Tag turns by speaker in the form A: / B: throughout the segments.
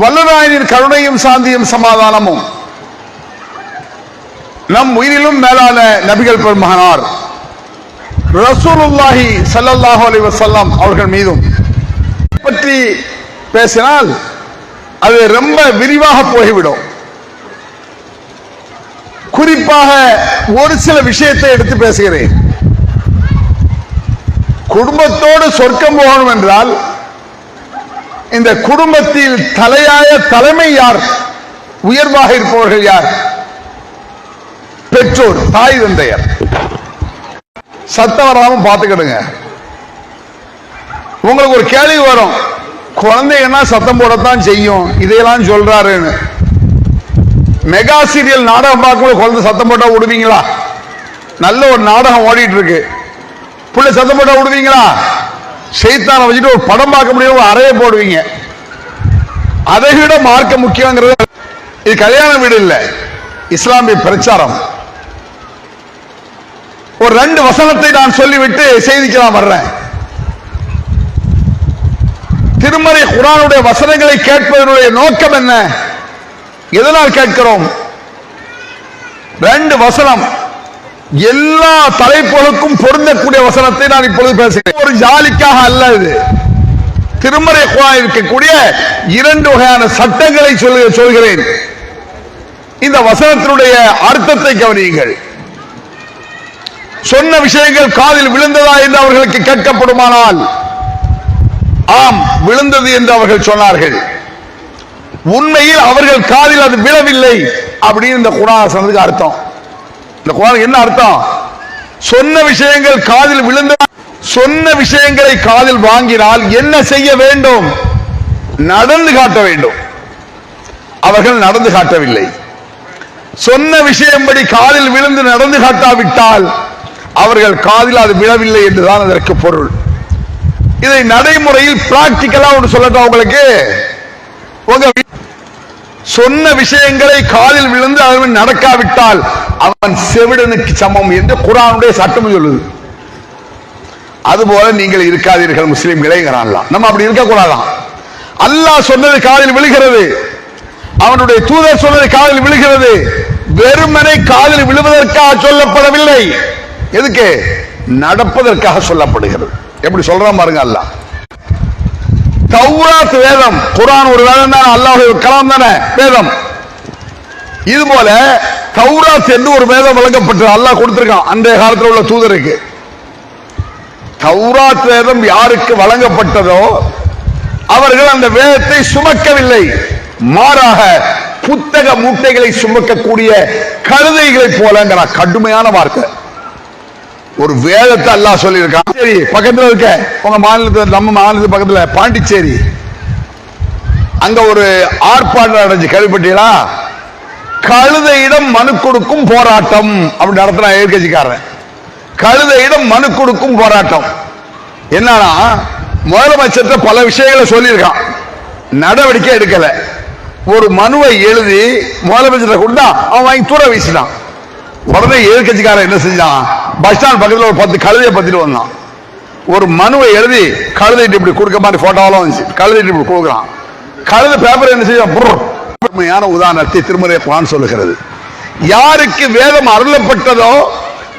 A: வல்லநாயனின் கருணையும் சாந்தியும் சமாதானமும். நம் உயிரிலும் மேலான நபிகள் பெருமகனார். ரசூலுல்லாஹி சல்லல்லாஹு அலைஹி வஸல்லம் அவர்கள் மீதும். பற்றி பேசினால் அது ரொம்ப விரிவாக போய்விடும். குறிப்பாக ஒரு சில விஷயத்தை எடுத்து பேசுகிறேன். குடும்பத்தோடு சொர்க்கம் போகணும் என்றால் இந்த குடும்பத்தில் தலையாய தலைமை யார்? உயர்வாக இருப்பவர்கள் யார்? பெற்றோர் தாய் தந்தையர். சத்தம் வராம பார்த்துக்கிடுங்க. உங்களுக்கு ஒரு கேள்வி வரும். குழந்தைங்கன்னா சத்தம் போடத்தான் செய்யும்? இதையெல்லாம் சொல்றாருன்னு. மெகா சீரியல் நாடகம் பார்க்கும்போது குழந்தை சத்தம் போட்டா விடுவீங்களா? நல்ல ஒரு நாடகம் ஓடிட்டு இருக்கு. புள்ள சத்தம் போட்டா விடுவீங்களா? செய்தான வச்சுட்டு ஒரு படம் பார்க்க முடியும் அறையை போடுவீங்க. அதை விட மார்க்க முக்கியங்கிறது இது கல்யாண வீடு இல்ல இஸ்லாமிய பிரச்சாரம். ஒரு ரெண்டு வசனத்தை நான் சொல்லிவிட்டு செய்திக்கு நான் வர்றேன். திருமறை குரானுடைய வசனங்களை கேட்பதனுடைய நோக்கம் என்ன? எதனால் கேட்கிறோம்? ரெண்டு வசனம். எல்லா தலைப்புகளுக்கும் பொருந்தக்கூடிய வசனத்தை நான் இப்பொழுது பேசுகிறேன். ஒரு ஜாலிக்காக அல்ல இது. திருமறை குரான் இருக்கக்கூடிய இரண்டு வகையான சட்டங்களை சொல்லு சொல்கிறேன். இந்த வசனத்தினுடைய அர்த்தத்தை கவனியுங்கள். சொன்ன விஷயங்கள் காதில் விழுந்ததா என்று அவர்களுக்கு கேட்கப்படுமானால் ஆம் விழுந்தது என்று அவர்கள் சொன்னார்கள். உண்மையில் அவர்கள் காதில் அது விழவில்லை அப்படின்னு இந்த குணாசனத்துக்கு அர்த்தம். இந்த குரான் என்ன அர்த்தம்? சொன்ன விஷயங்கள் காதில் விழுந்த சொன்ன விஷயங்களை காதில் வாங்கினால் என்ன செய்ய வேண்டும்? நடந்து காட்ட வேண்டும். அவர்கள் நடந்து காட்டவில்லை. சொன்ன விஷயம்படி காதில் விழுந்து நடந்து காட்டாவிட்டால் அவர்கள் காதில் அது விழவில்லை என்றுதான் அதற்கு பொருள். இதை நடைமுறையில் பிராக்டிக்கலா ஒன்று சொல்லட்டும் உங்களுக்கு. உங்க சொன்ன விஷயங்களை காதில் விழுந்து அவன் நடக்காவிட்டால் அவன் செவிடனுக்கு சமம் என்று குரானுடைய சட்டம் சொல்லுது. அதுபோல நீங்கள் இருக்காதீர்கள் முஸ்லிம்களேங்கிறான்லாம் நம்ம அப்படி இருக்கக்கூடாதான் அல்லாஹ் சொன்னது காதில் விழுகிறது. அவனுடைய தூதர் சொன்னது காதில் விழுகிறது. வெறுமனை காதில் விழுவதற்காக சொல்லப்படவில்லை. எதுக்கு? நடப்பதற்காக சொல்லப்படுகிறது. எப்படி சொல்றான் பாருங்க அல்லாஹ். தௌராத் வேதம். குரான் ஒரு வேதம் தானே அல்லாஹ் கலாம் தானே வேதம். இது போல தௌராத் என்று ஒரு வேதம் வழங்கப்பட்டது அல்லாஹ் கொடுத்திருக்கான். அன்றைய காலத்தில் உள்ள தூதருக்கு. தௌராத் வேதம் யாருக்கு வழங்கப்பட்டதோ அவர்கள் அந்த வேதத்தை சுமக்கவில்லை. மாறாக புத்தக மூட்டைகளை சுமக்கக்கூடிய கழுதைகளை போலங்கிற கடுமையான வார்த்தை. ஒரு வேதத்தை அல்லாஹ் சொல்லியிருக்கான். சரி பக்கத்துல இருக்க உங்க மாநிலத்துல நம்ம மாநிலத்து பக்கத்துல பாண்டிச்சேரி. அங்க ஒரு ஆர்ப்பாட்டம் நடந்துச்சு கேள்விப்பட்டீங்களா? கழுதையிடம் மனு கொடுக்கும் போராட்டம் அப்படி நடத்தினா எதிர்கட்சிக்காரன் கழுதையிடம் மனு கொடுக்கும் போராட்டம். என்னன்னா முதலமைச்சர் பல விஷயங்களை சொல்லியிருக்கான். நடவடிக்கை எடுக்கல. ஒரு மனுவை எழுதி முதலமைச்சர் கொடுத்தா அவன் வாங்கி தூர வீசினான். உடனே எதிர்கட்சிக்காரன் என்ன செஞ்சான்? பஸ் ஸ்டாண்ட் பக்கத்தில் ஒரு பத்து கழுதையை பத்திட்டு வந்தான். ஒரு மனுவை எழுதி கழுதைட்டு இப்படி கொடுக்க மாதிரி போட்டோவெல்லாம் வந்துச்சு. கழுதைட்டு இப்படி கொடுக்குறான். கழுத பேப்பர் என்ன செய்யும் உண்மையான உதாரணத்தை திருமறை குரான் சொல்லுகிறது. யாருக்கு வேதம் அருளப்பட்டதோ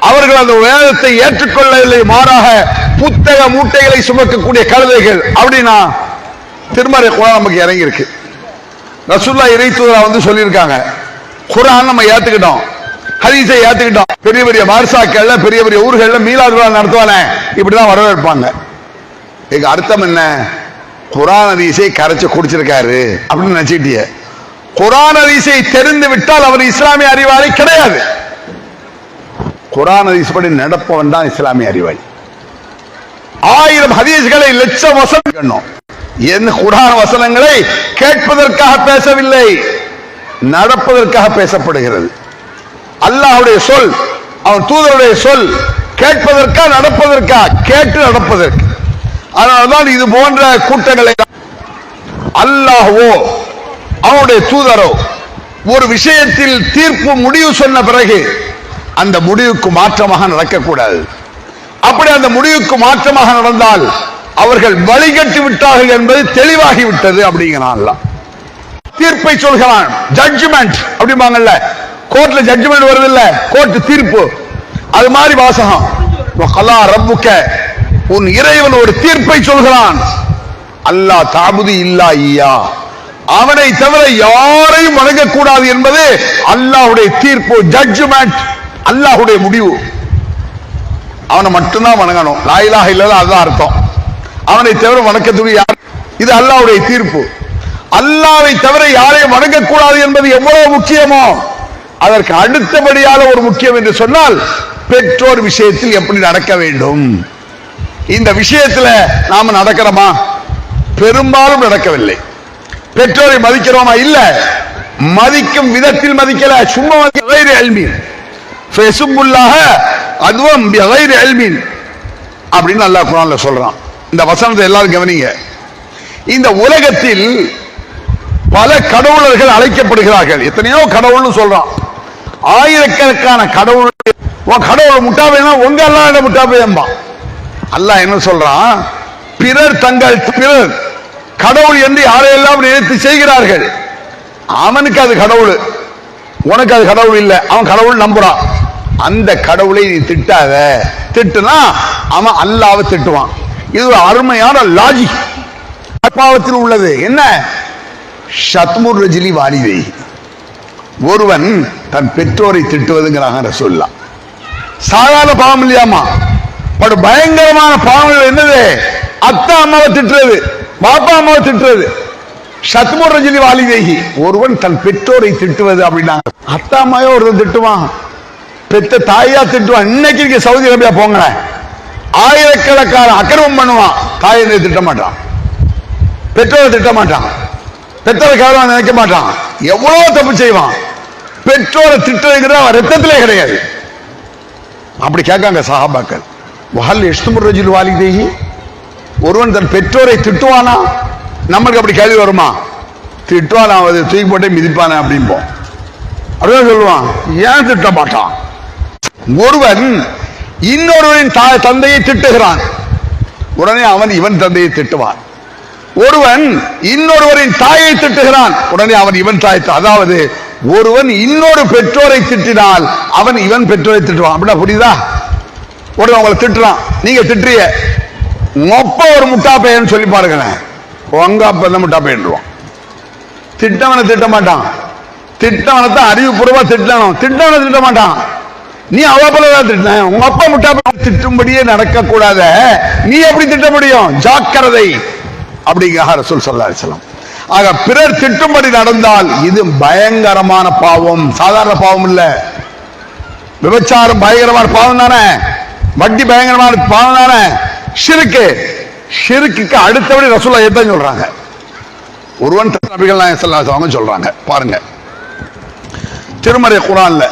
A: அவர்கள் அந்த வேதத்தை ஏற்றுக்கொள்ளவில்லை. மாறாக புத்தக மூட்டைகளை சுமக்கக்கூடிய கழுதைகள். அப்படின்னா திருமறை குரான் நமக்கு இறங்கியிருக்கு. ரசுல்லா இறைத்துவரா வந்து சொல்லியிருக்காங்க. குரான் நம்ம ஏற்றுக்கிட்டோம் ஹதீஸை ஏத்துக்கிட்டோம். பெரிய பெரிய மார்சாக்கள்ல பெரிய பெரிய ஊர்கள்ல மீலாது விழா நடத்துவானே. இப்படிதான் வரவேற்பாங்க. எங்க அர்த்தம் என்ன? குரான் ஹதீஸை கரைச்சு குடிச்சிருக்காரு அப்படின்னு நினைச்சிட்டிய. குரான் ஹதீஸை தெரிந்து விட்டால் அவர் இஸ்லாமிய அறிவாளி கிடையாது. குரான் ஹதீஸ் படி நடப்பவன் தான் இஸ்லாமிய அறிவாளி. ஆயிரம் ஹதீஸ்களை லட்சம் வசனம் என் குரான் வசனங்களை கேட்பதற்காக பேசவில்லை. நடப்பதற்காக பேசப்படுகிறது. அல்லாஹுடைய சொல் அவன் தூதருடைய சொல் கேட்பதற்கா நடப்பதற்கா? கேட்டு நடப்பதற்கு. அதனால்தான் இது போன்ற கூட்டங்களை அல்லாஹுவோ அவனுடைய தூதரோ ஒரு விஷயத்தில் தீர்ப்பு முடிவு சொன்ன பிறகு அந்த முடிவுக்கு மாற்றமாக நடக்கக்கூடாது. அப்படி அந்த முடிவுக்கு மாற்றமாக நடந்தால் அவர்கள் வழிகட்டி விட்டார்கள் என்பது தெளிவாகி விட்டது அப்படிங்கிறான் தீர்ப்பை சொல்கிறான். ஜட்ஜ்மெண்ட் அப்படிம்பாங்கல்ல. கோர்ட்ல ஜட்ஜ்மெண்ட் வருது இல்ல கோர்ட் தீர்ப்பு. அது மாதிரி வாசகம். கலா ரப்புக்க உன் இறைவன் ஒரு தீர்ப்பை சொல்கிறான். அல்லாஹ் தாபுதி இல்லா ஐயா அவனை தவிர யாரையும் வணங்கக்கூடாது என்பது அல்லாஹுடைய தீர்ப்பு ஜட்ஜ்மெண்ட் அல்லாஹ்வுடைய முடிவு. அவனை மட்டும்தான் வணங்கணும். லாயிலாக இல்லாத அதுதான் அர்த்தம். அவனை தவிர வணக்கத்துக்கு யார் இது அல்லாவுடைய தீர்ப்பு. அல்லாவை தவிர யாரையும் வணங்கக்கூடாது என்பது எவ்வளவு முக்கியமோ அதற்கு அடுத்தபடியான ஒரு முக்கியம் என்று சொன்னால் பெற்றோர் விஷயத்தில் எப்படி நடக்க வேண்டும்? இந்த விஷயத்துல நாம நடக்கிறோமா? பெரும்பாலும் நடக்கவில்லை. பெற்றோரை மதிக்கிறோமா? இல்ல. மதிக்கும் விதத்தில் மதிக்கல. சும்மா அதுவும் அப்படின்னு அல்லாஹ் குரான்ல சொல்றான். இந்த வசனத்தை எல்லாரும் கவனிங்க. இந்த உலகத்தில் பல கடவுளர்கள் அழைக்கப்படுகிறார்கள். எத்தனையோ கடவுள்னு சொல்றான். ஆயிரக்கணக்கான கடவுள். உன் கடவுள் முட்டா உங்க அல்லா முட்டா போயம்பா அல்லாஹ் என்ன சொல்றான்? பிறர் தங்கள் பிறர். கடவுள் என்று யாரையெல்லாம் நினைத்து செய்கிறார்கள்? அவனுக்கு அது கடவுள். உனக்கு அது கடவுள் இல்லை. அவன் கடவுள் நம்புறான் அந்த கடவுளை நீ திட்டாத. திட்டுனா அவன் அல்லாவை திட்டுவான். இது ஒரு அருமையான லாஜிக் பாவத்தில் உள்ளது. என்ன? ஷத்முர் ரஜினி வாலிதை ஒருவன் தன் பெற்றோரை திட்டுவதுங்கிறாங்க ரசூல்லா சாதாரண பாவம் இல்லையாமா பட் பயங்கரமான பாவங்கள் என்னது? அத்தா அம்மாவை திட்டுறது பாப்பா அம்மாவை திட்டுறது. சத்மோ ரஜினி வாலிதேகி ஒருவன் தன் பெற்றோரை திட்டுவது அப்படின்னா அத்தா அம்மாவே ஒருத்தன் திட்டுவான். பெத்த தாயா திட்டுவான். இன்னைக்கு இங்க சவுதி அரேபியா போங்களேன். ஆயிரக்கணக்கான அக்கிரமம் பண்ணுவான். தாயை திட்ட மாட்டான். பெற்றோரை திட்ட மாட்டான். பெற்றோரை கேவலம் நினைக்க மாட்டான். எவ்வளவு தப்பு செய்வான். பெற்றோரை திட்டுறதுங்கிறது அவன் ரத்தத்திலே கிடையாது. அப்படி கேட்காங்க சஹாபாக்கள். வஹல் எஸ்துமுர் வாலிதேகி ஒருவன் தன் பெற்றோரை திட்டுவானா? நம்மளுக்கு அப்படி கேள்வி வருமா? திட்டுவானா அது தூக்கி போட்டே மிதிப்பானே அப்படிம்போம் அப்படிதான் சொல்லுவான் ஏன் திட்ட மாட்டான்? ஒருவன் இன்னொருவரின் தாய் தந்தையை திட்டுகிறான். உடனே அவன் இவன் தந்தையை திட்டுவான். ஒருவன் இன்னொருவரின் தாயை திட்டுகிறான். உடனே அவன் இவன் தாய் அதாவது ஒருவன் இன்னொரு பெற்றோரை திட்டினால் அவன் இவன் பெற்றோரை திட்டுவான். அப்படின்னா புரியுதா? ஒருவன் உங்களை திட்டுறான். நீங்க திட்டுறிய. மொப்ப ஒரு முட்டா பையன் சொல்லி பாருங்களேன். உங்க அப்ப தான் முட்டா பையன்டுவான் திட்டவனை திட்ட மாட்டான். திட்டவனை தான் அறிவுபூர்வமா திட்டணும். திட்டவனை திட்ட மாட்டான். நீ அவ தான் திட்டின. உங்க அப்பா முட்டா பையன் திட்டும்படியே நடக்க கூடாத நீ எப்படி திட்ட முடியும்? ஜாக்கிரதை. அப்படிங்கிற ரசூல் சல்லா சொல்லலாம் ஆக பிறர் திட்டும்படி நடந்தால் இது பயங்கரமான பாவம். சாதாரண பாவம் இல்ல. விபச்சாரம் பயங்கரமான பாவம் தானே? வட்டி பயங்கரமான பாவம் தானே? ஷிருக்கு ஷிருக்குக்கு அடுத்தபடி ரசூலா எதான் சொல்றாங்க? ஒருவன் நபிகள் நாயகம் சொல்றாங்க. பாருங்க. திருமறை குரான்ல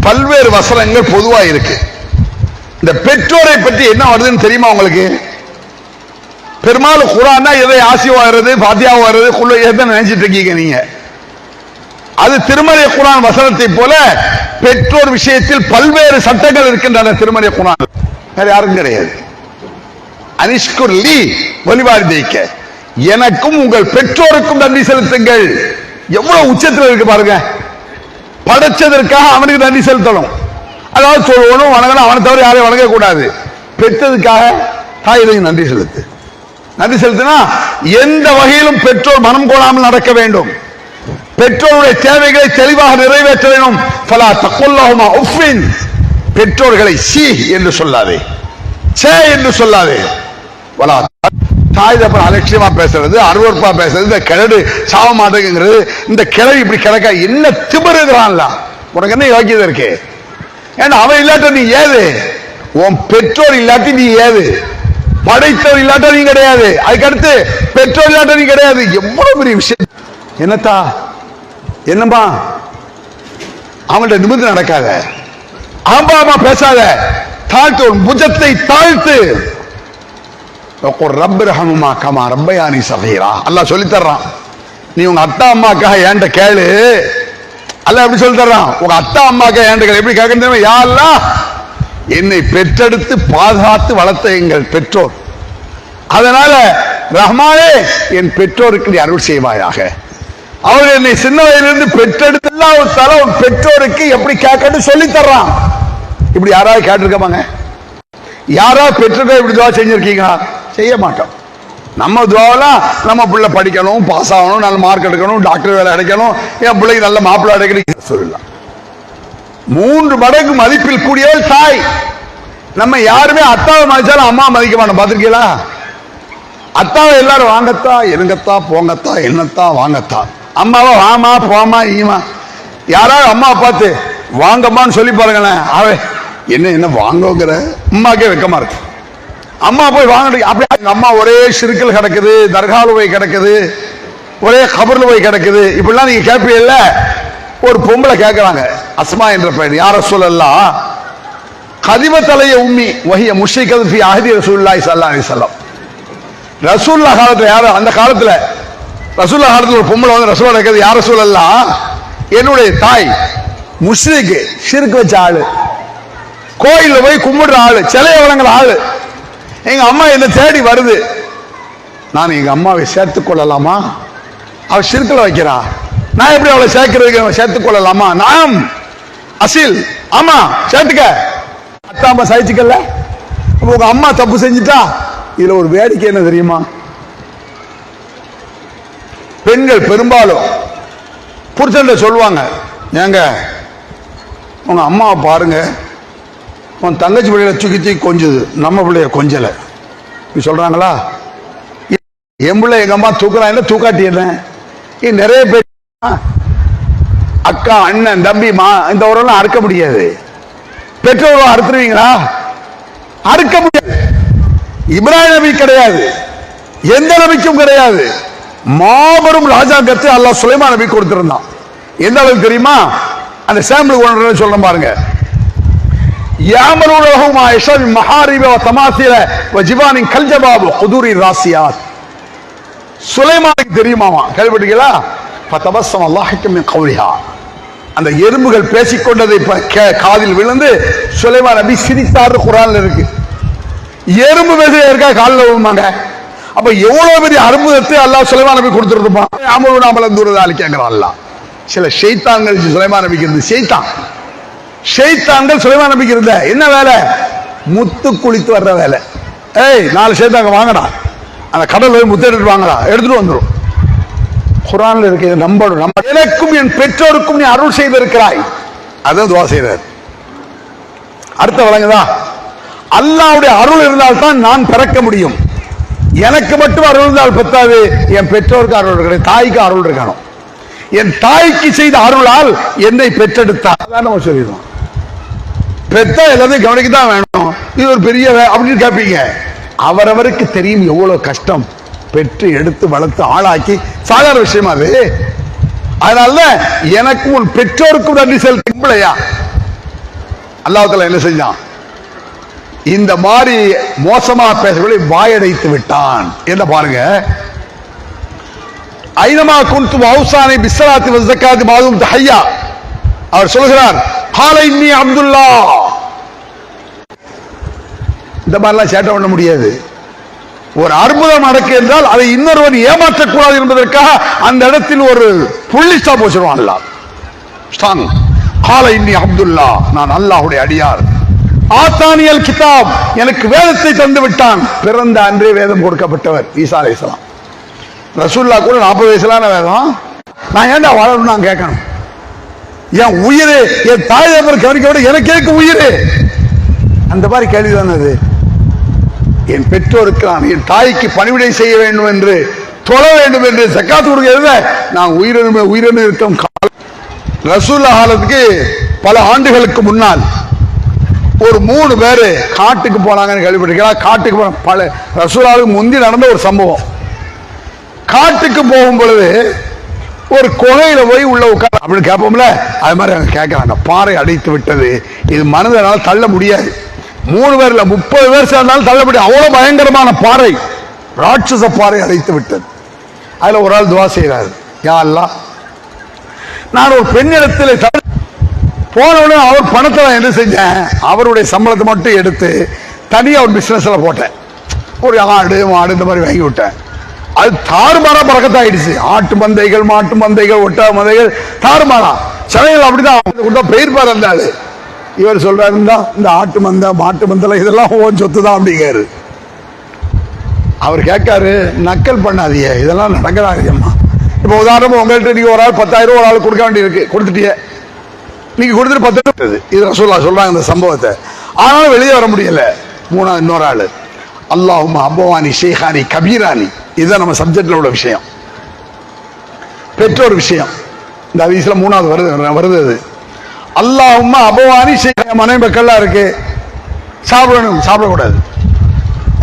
A: பல்வேறு வசனங்கள் பொதுவா இருக்கு. இந்த பெற்றோரை பற்றி என்ன வருதுன்னு தெரியுமா உங்களுக்கு? பெரும்பாலும் குரான்னா எதை ஆசிவா வருது பாத்தியா வருது குள்ள எதை நினைச்சிட்டு இருக்கீங்க நீங்க? அது திருமலை குரான் வசனத்தை போல பெற்றோர் விஷயத்தில் பல்வேறு சட்டங்கள் இருக்கின்றன திருமலை குரான். வேற யாரும் கிடையாது. அனிஷ்குர்லி வழிபாடு தேய்க்க எனக்கும் உங்கள் பெற்றோருக்கும் நன்றி செலுத்துங்கள். எவ்வளவு உச்சத்தில் இருக்கு பாருங்க. படைச்சதற்காக அவனுக்கு நன்றி செலுத்தணும். அதாவது சொல்லணும் வணங்கணும் அவனை தவிர யாரையும் வணங்க கூடாது பெற்றதுக்காக தாயிலையும் நன்றி செலுத்து. நன்றி செலுத்தினா எந்த வகையிலும் பெற்றோர் மனம் கோணாமல் நடக்க வேண்டும். பெற்றோருடைய தேவைகளை தெளிவாக நிறைவேற்ற வேண்டும். பலா தக்கொல்லாகுமா உஃபின். பெற்றோர்களை சி என்று சொல்லாதே. சே என்று சொல்லாதே. பலா தாய் தப்பன் அலட்சியமா பேசுறது அருவறுப்பா பேசுறது இந்த கிழடு சாவ மாட்டேங்கிறது இந்த கிழவி இப்படி கிடக்க என்ன திமிருகிறான்ல உனக்கு என்ன யோக்கியதை இருக்கு? ஏன்னா அவன் இல்லாட்ட நீ ஏது? உன் பெற்றோர் இல்லாட்டி நீ ஏது? படைத்தவர் இல்லாட்ட நீ கிடையாது. அதுக்கடுத்து பெற்றோர் இல்லாட்ட நீ கிடையாது. எவ்வளவு பெரிய விஷயம். என்னத்தா? என்னம்மா? அவன்கிட்ட நிமிர்ந்து நடக்காத. ஆம்பா ஆமா பேசாத. தாழ்த்து உன் புஜத்தை தாழ்த்து. ரப்ப ரஹமுமா கமா ரப்பயானி சகீரா. அல்லாஹ் சொல்லி தர்றான் நீ உங்க அத்தா அம்மாக்காக ஏன்ட்ட கேளு. அல்ல எப்படி சொல்லி தர்றான் உங்க அத்தா அம்மாக்காக ஏன்ட்ட கேளு. எப்படி கேட்கணும் யாரெல்லாம் என்னை பெற்றெடுத்து பாதுகாத்து வளர்த்த எங்கள் பெற்றோர். அதனால ரஹ்மானே என் பெற்றோருக்கு நீ அருள் செய்வாயாக. அவர் என்னை சின்ன வயதிலிருந்து பெற்றெடுத்து ஒரு உன் பெற்றோருக்கு எப்படி கேட்கணும் சொல்லி தர்றான். இப்படி யாராவது கேட்டிருக்கமாங்க யாராவது பெற்றோர்கள் இப்படி துவா செஞ்சிருக்கீங்களா? செய்ய மாட்டோம். நம்ம துவாவெல்லாம் நம்ம பிள்ளை படிக்கணும் பாஸ் ஆகணும் நல்ல மார்க் எடுக்கணும் டாக்டர் வேலை கிடைக்கணும் என் பிள்ளைக்கு நல்ல மாப்பிள்ளை கிடைக்கணும் சொல்லலாம். மூன்று மடங்கு மதிப்பில் கூடியவள் தாய். நம்ம யாருமே அத்தாவை மதிச்சாலும் அம்மா மதிக்க மாட்டோம். பார்த்துருக்கீங்களா? அத்தாவை எல்லாரும் வாங்கத்தா எனங்கத்தா போங்கத்தா என்னத்தா வாங்கத்தா. அம்மாவை வாமா போமா ஈமா. யாராவது அம்மா பார்த்து வாங்கம்மான்னு சொல்லி பாருங்களேன். அவ என்ன என்ன வாங்கோங்கிற? அம்மாக்கே வெக்கமா இருக்கு. அம்மா போய் வாங்க அப்படி எங்க அம்மா ஒரே சிறுக்கல் கிடக்குது தர்காவில் போய் கிடக்குது ஒரே கபர்ல போய் கிடக்குது. இப்படிலாம் நீங்க கேட்பீங்கல்ல? ஒரு பொம்பளை கேட்கறாங்க அஸ்மா என்ற பெயர். யார சொல்லலாம் கதிம தலைய உம்மி வஹிய முஷிகது ஃபி அஹதி ரசூல்லாய் சல்லா அலி சொல்லம் ரசூல்லா காலத்தில் யார்? அந்த காலத்துல ரசூல்லா காலத்துல ஒரு பொம்பளை வந்து ரசூலா இருக்கிறது யார சொல்லலாம் என்னுடைய தாய் முஸ்லிக்கு சிறுக்கு வச்ச ஆளு. கோயில்ல போய் கும்பிடுற ஆளு சிலைய வழங்குற ஆளு. எங்க அம்மா என்ன தேடி வருது. நான் எங்க அம்மாவை சேர்த்து கொள்ளலாமா? அவ சிறுக்கல வைக்கிறா. நான் எப்படி அவளை சேர்க்கிறதுக்கு சேர்த்துக் கொள்ளலாமா? நாம். அசில் ஆமா சேர்த்துக்க. அத்தாம்ப சகிச்சுக்கல. உங்க அம்மா தப்பு செஞ்சுட்டா? இதுல ஒரு வேடிக்கை என்ன தெரியுமா? பெண்கள் பெரும்பாலும் புருஷன் சொல்லுவாங்க ஏங்க உங்க அம்மாவை பாருங்க. உன் தங்கச்சி பிள்ளைய தூக்கி தூக்கி கொஞ்சுது. நம்ம பிள்ளைய கொஞ்சல. இப்படி சொல்றாங்களா? என் பிள்ளை எங்க அம்மா தூக்குறான் என்ன தூக்காட்டி என்ன? நிறைய பேர் அக்கா அண்ணன் தம்பி மா இந்த உறவுலாம் அறுக்க முடியாது. பெற்றோரும் அறுத்துருவீங்களா? அறுக்க முடியாது. இப்ராஹிம் நபி கிடையாது. எந்த நபிக்கும் கிடையாது. மாபெரும் ராஜாங்கத்தை அல்லாஹ் சுலைமா நபி கொடுத்திருந்தான். எந்த அளவுக்கு தெரியுமா? அந்த சாம்பிள் ஒன்று சொல்ற பாருங்க. யாமரூர் ரஹுமா இஷாமி மஹாரிப தமாசில வஜிபானின் கல்ஜபாபு குதூரி ராசியார் சுலைமானுக்கு தெரியுமாமா? கேள்விப்பட்டீங்களா பத்தபசம் அல்லாஹிக்கும் கௌரியா அந்த எறும்புகள் பேசிக்கொண்டதை கே- காதில் விழுந்து சுலைமான் நபி சிரித்தார் குரான்ல இருக்கு. எறும்பு பேசுற இருக்கா காலில் விழுமாங்க. அப்ப எவ்வளவு பெரிய அற்புதத்தை அல்லாஹ் சுலைமான் நபி கொடுத்துருப்பான் அமலு நாமலம் தூரத அழிக்காங்கிறான் அல்லா சில ஷெய்தான்கள் சுலைமான் நபிக்கு இருந்து ஷெய்தான் ஷெய்தான்கள் சுலைமான் நபிக்கு இருந்த என்ன வேலை? முத்து குளித்து வர்ற வேலை. ஏய் நாலு ஷெய்தாங்க வாங்கடா. அந்த கடல் போய் முத்து எடுத்துட்டு வாங்கடா. எடுத்துட்டு வந்துரும். குரான்ல இருக்கு இதை நம்பணும். நம்ம எனக்கும் என் பெற்றோருக்கும் நீ அருள் செய்திருக்கிறாய். அதான் துவா செய்தார் அடுத்த வழங்குதா? அல்லாவுடைய அருள் இருந்தால்தான் நான் பிறக்க முடியும். எனக்கு மட்டும் அருள் இருந்தால் பத்தாது. என் பெற்றோருக்கு அருள் இருக்கணும் தாய்க்கு அருள் இருக்கணும் என் தாய்க்கு செய்த அருளால் என்னை பெற்றெடுத்தார் அதான் நம்ம சொல்லிடுவோம் பெத்தா எல்லாத்தையும் கவனிக்க தான் வேணும். இது ஒரு பெரிய அப்படின்னு கேட்பீங்க அவரவருக்கு தெரியும் எவ்வளவு கஷ்டம். பெற்று எடுத்து வளர்த்து ஆளாக்கி சாதாரண விஷயம் அது? அதனால எனக்கு உன் பெற்றோருக்கும் நன்றி செலுத்தியா அல்லாஹ்தாலா என்ன செஞ்சான்? இந்த மாதிரி மோசமா பேசக்கூடிய வாயடைத்து விட்டான். என்ன பாருங்க. ஐனமா குன்து மௌசானை பிஸ்ஸலாத்தி வஸ்ஸகாத்தி மாதும் தஹையா. அவர் சொல்கிறார் ஹாலை இன்னி அப்துல்லா. இந்த மாதிரிலாம் சேட்டை பண்ண முடியாது. ஒரு அற்புதம் நடக்கு என்றால் அதை இன்னொருவன் ஏமாற்றக்கூடாது என்பதற்காக அந்த இடத்தில் ஒரு புள்ளி ஸ்டாப் வச்சிருவான் அல்லாஹ் ஸ்ட்ராங் ஹால இன்னி அப்துல்லா நான் அல்லாஹுடைய அடியார். ஆத்தானியல் கிதாப் எனக்கு வேதத்தை தந்து விட்டான். பிறந்த அன்றே வேதம் கொடுக்கப்பட்டவர் ஈசா அலைஹிஸ்ஸலாம் ரசூல்லா கூட நாற்பது வயசுலான வேதம். நான் ஏன்டா வாழணும் நான் கேட்கணும்? என் உயிரே என் தாய் தகவல் கவனிக்க விட எனக்கு கேட்க உயிரே? அந்த மாதிரி கேள்வி தானே அது. என் பெற்றோருக்கு நான் என் தாய்க்கு பணிவிடை செய்ய வேண்டும் என்று தொழ வேண்டும் என்று சக்காத்து கொடுக்கிறத நான் உயிரினுமே உயிரினு இருக்கும் காலம் ரசூல்லா காலத்துக்கு பல ஆண்டுகளுக்கு முன்னால் ஒரு மூணு பேர் காட்டுக்கு போனாங்கன்னு கேள்விப்பட்டிருக்கா காட்டுக்கு போன பல ரசூலாவுக்கு முந்தி நடந்த ஒரு சம்பவம். காட்டுக்கு போகும் பொழுது ஒரு குகையில போய் உள்ள உட்கார் அப்படின்னு கேட்போம்ல? அது மாதிரி அவங்க கேட்கறாங்க. பாறை அடைத்து விட்டது. இது மனதனால் தள்ள முடியாது. மூணு பேர்ல முப்பது பேர் சேர்ந்தாலும் தள்ள அவ்வளோ அவ்வளவு பயங்கரமான பாறை. ராட்சச பாறை அடைத்து விட்டது. அதில் ஒரு ஆள் துவா செய்யறாரு யாரெல்லாம் நான் ஒரு பெண்ணிடத்தில் போனவுடனே அவர் பணத்தை நான் என்ன செஞ்சேன்? அவருடைய சம்பளத்தை மட்டும் எடுத்து தனியாக ஒரு பிஸ்னஸில் போட்டேன். ஒரு ஆடு மாடு இந்த மாதிரி வாங்கி விட்டேன். அது தாறுமாறா பறக்கத்தாயிடுச்சு ஆட்டு மந்தைகள் மாட்டு மந்தைகள் ஒட்டா மந்தைகள் தாறுமாறா. சென்னையில் அப்படிதான். கொடுத்தா பெயர் பாரு அந்த இவர் சொல்றாரு இந்த ஆட்டு மந்தை மாட்டு மந்தல இதெல்லாம் ஓன் சொத்து தான் அப்படிங்காரு அவர் கேட்காரு நக்கல் பண்ணாதீங்க இதெல்லாம் நடக்கிறாதியம்மா இப்போ உதாரணமாக உங்கள்கிட்ட நீங்க ஒரு ஆள் பத்தாயிரம் ரூபா ஒரு ஆள் கொடுக்க வேண்டியிருக்கு கொடுத்துட்டியே. நீங்க கொடுத்துட்டு பத்து ரூபா இது ரசோல்லா சொல்றாங்க இந்த சம்பவத்தை. ஆனாலும் வெளியே வர முடியல. மூணாவது இன்னொரு ஆளு. அல்லாஹும் அம்பவானி ஷேஹானி கபீரானி. இதுதான் நம்ம சப்ஜெக்ட்ல உள்ள விஷயம். பெற்றோர் விஷயம். இந்த அதிசல மூணாவது வருது வருது அது. அல்லாஹும் அபவானி ஷேஹ் மனைவி மக்கள்லாம் இருக்கு. சாப்பிடணும் சாப்பிடக்கூடாது.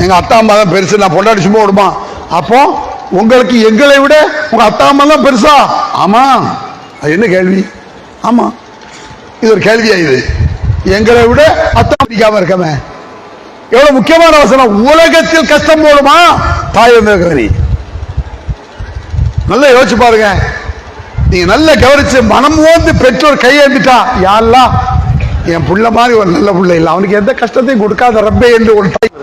A: எங்கள் அத்தா அம்மா தான் பெருசு. நான் பொண்டாடி சும்மா விடுமா? அப்போ உங்களுக்கு எங்களை விட உங்க அத்தா அம்மா தான் பெருசா? ஆமா. அது என்ன கேள்வி? ஆமா. இது ஒரு கேள்வியா இது? எங்களை விட அத்தா பிடிக்காம இருக்கமே. எவ்வளவு முக்கியமான வசனம் உலகத்தில் கஷ்டம் போடுமா? தாய் வந்திருக்கிற நீ நல்லா யோசிச்சு பாருங்க. நீங்க நல்ல கவனிச்சு மனம் ஓந்து பெற்றோர் கையேந்திட்டா யாரெல்லாம் என் புள்ள மாதிரி ஒரு நல்ல புள்ள இல்லை. அவனுக்கு எந்த கஷ்டத்தையும் கொடுக்காத ரப்பே என்று ஒரு டைம்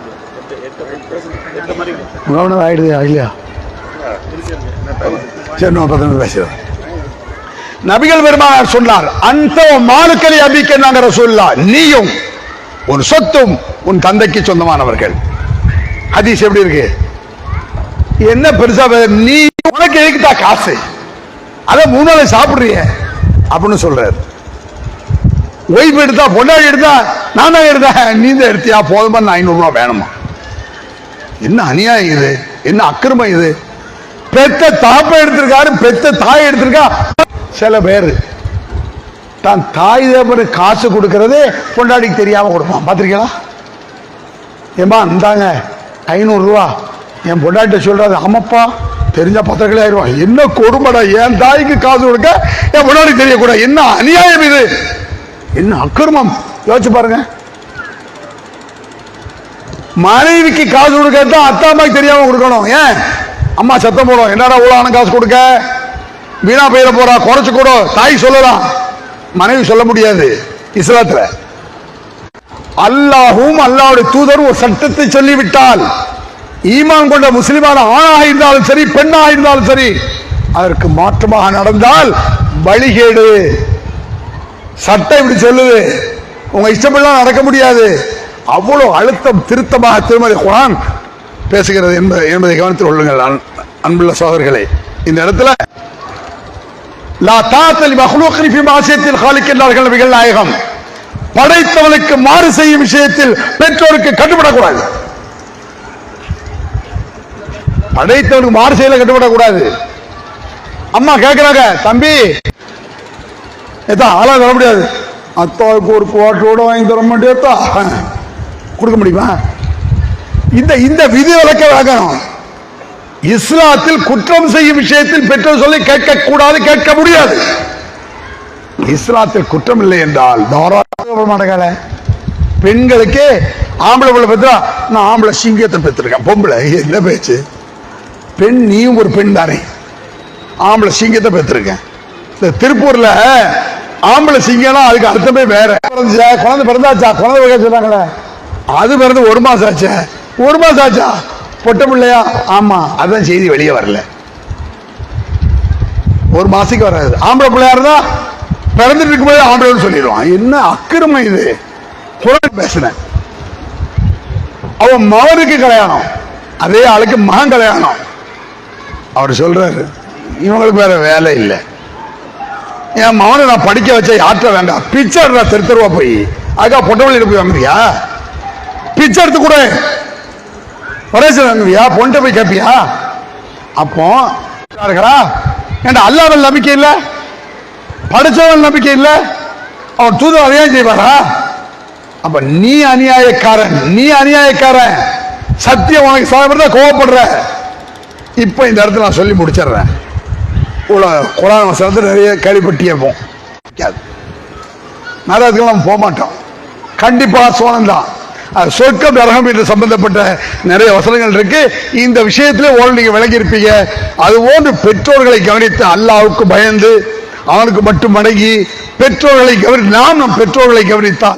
A: கவனம் ஆயிடுது இல்லையா சரி நான் நபிகள் பெருமானார் சொன்னார் அந்த மாலுக்களை அபிக்க நாங்கிற சொல்லா நீயும் உன் சொத்தும் உன் தந்தைக்கு சொந்தமானவர்கள். ஹதீஸ் எப்படி இருக்கு? என்ன பெருசா நீ உனக்கு எதுக்குதா காசு? அதான் மூணு நாள் சாப்பிடுறிய. அப்படின்னு சொல்றாரு. ஒய்ஃப் எடுத்தா பொண்டாடி எடுத்தா நான் தான் எடுத்தேன். நீ தான் எடுத்தியா? போதுமா நான் ஐநூறு ரூபா வேணுமா? என்ன அநியாயம் இது? என்ன அக்கிரமம் இது? பெத்த தாப்ப எடுத்திருக்காரு பெத்த தாய் எடுத்திருக்கா. சில பேர் தான் தாய் தேப்பரு காசு கொடுக்கறதே பொண்டாடிக்கு தெரியாம கொடுப்பான். பார்த்துருக்கீங்களா? ஏமா இந்தாங்க ஐநூறு ரூபா. என் பொண்டாட்ட சொல்றாரு ஆமாப்பா தெரிஞ்ச பத்திரங்களே ஆயிடுவான். என்ன கொடுமைடா என் தாய்க்கு காசு கொடுக்க என் முன்னாடி தெரியக்கூடாது. என்ன அநியாயம் இது? என்ன அக்கிரமம்? யோசிச்சு பாருங்க. மனைவிக்கு காசு கொடுக்கத்தான் அத்தா அம்மாக்கு தெரியாம கொடுக்கணும். ஏன்? அம்மா சத்தம் போடும். என்னடா உலான காசு கொடுக்க? வீணா போயிட போறா குறைச்சு கூட. தாய் சொல்லலாம். மனைவி சொல்ல முடியாது. இஸ்லாத்துல. அல்லாஹும் அல்லாவுடைய தூதர் ஒரு சட்டத்தை சொல்லிவிட்டால் ஈமான் கொண்ட முஸ்லிமான ஆணாக இருந்தாலும் சரி பெண்ணாக இருந்தாலும் சரி அதற்கு மாற்றமாக நடந்தால் வழிகேடு சட்டம் இப்படி சொல்லுது. உங்க இஷ்டப்படிலாம் நடக்க முடியாது. அவ்வளவு அழுத்தம் திருத்தமாக திருமதி குரான் பேசுகிறது என்பதை என்பதை கவனத்தில் கொள்ளுங்கள் அன்புள்ள சோதர்களே. இந்த இடத்துல லா தாத்தலி மஹ்லூக்கின் ஃபி மாசியத்தில் காலிக்கின்றார்கள் நபிகள் நாயகம். படைத்தவனுக்கு மாறு செய்யும் விஷயத்தில் பெற்றோருக்கு கட்டுப்படக்கூடாது. படைத்தவனுக்கு மாறு செய்யல கட்டுப்படக்கூடாது. அம்மா கேட்கிறாங்க தம்பி ஏத்தா ஆளா தர முடியாது. அத்தாவுக்கு ஒரு குவாட்டரோட வாங்கி தர மாட்டேத்தா கொடுக்க முடியுமா? இந்த இந்த விதி விளக்க விளக்கணும். இஸ்லாத்தில் குற்றம் செய்யும் விஷயத்தில் பெற்றோர் சொல்லி கேட்கக்கூடாது கேட்க முடியாது. இஸ்லாத்தில் குற்றம் இல்லை என்றால் தாராள மாட்டேங்கால பெண்களுக்கு ஆம்பளை பிள்ளை பெற்றா நான் ஆம்பளை சிங்கத்தை பெற்றிருக்கேன் பொம்பளை என்ன பேச்சு? பெண் நீயும் ஒரு பெண் தானே. ஆம்பளை சிங்கத்தை பெற்றிருக்கேன். இந்த திருப்பூர்ல ஆம்பளை சிங்கம்னா அதுக்கு அர்த்தமே வேற. பிறந்துச்சா? குழந்தை பிறந்தாச்சா? குழந்தை வகை சொன்னாங்களே. அது பிறந்து ஒரு மாசம் ஆச்சா. ஒரு மாசம் ஆச்சா? பொட்ட பிள்ளையா? ஆமா. அதான் செய்தி வெளியே வரல. ஒரு மாசத்துக்கு வராது. ஆம்பளை பிள்ளையா இருந்தா பிறந்துட்டு இருக்கும்போது ஆம்பளைன்னு சொல்லிடுவான். என்ன அக்கிரமம் இது. குழந்தை பேசுனேன். அவன் மகனுக்கு கல்யாணம். அதே ஆளுக்கு மகன் கல்யாணம். அவர் சொல்றாரு இவங்களுக்கு வேற வேலை இல்லை. என் மகனை நான் படிக்க வச்ச யாற்ற வேண்டாம் பிச்சை எடுறா தெரு தெருவா போய் அக்கா பொட்டவள்ளியில் போய் வாங்குறியா? பிச்சை எடுத்து கூட. வரேசன் வாங்குவியா? பொண்ட போய் கேட்பியா? அப்போ இருக்கிறா ஏண்டா அல்லாமல் நம்பிக்கை இல்லை? படித்தவன் நம்பிக்கை இல்லை? அவன் தூதர் அதையும் செய்வாரா? அப்ப நீ அநியாயக்காரன் நீ அநியாயக்காரன். சத்தியம் உனக்கு சாப்பிட்றத கோவப்படுற. இப்போ இந்த இடத்துல நான் சொல்லி முடிச்சிடுறேன். இவ்வளோ குரான் வசனத்தை நிறைய கேள்விப்பட்டியே இருப்போம். நரகத்துக்கு நம்ம போக மாட்டோம். கண்டிப்பா சோனம் தான். அது சொர்க்கம் நரகம் என்று சம்பந்தப்பட்ட நிறைய வசனங்கள் இருக்கு. இந்த விஷயத்திலே ஓரளவு நீங்க விளங்கியிருப்பீங்க அது போன்று பெற்றோர்களை கவனித்து அல்லாவுக்கு பயந்து அவனுக்கு மட்டும் அடங்கி பெற்றோர்களை கவனி நாம் நம் பெற்றோர்களை கவனித்தால்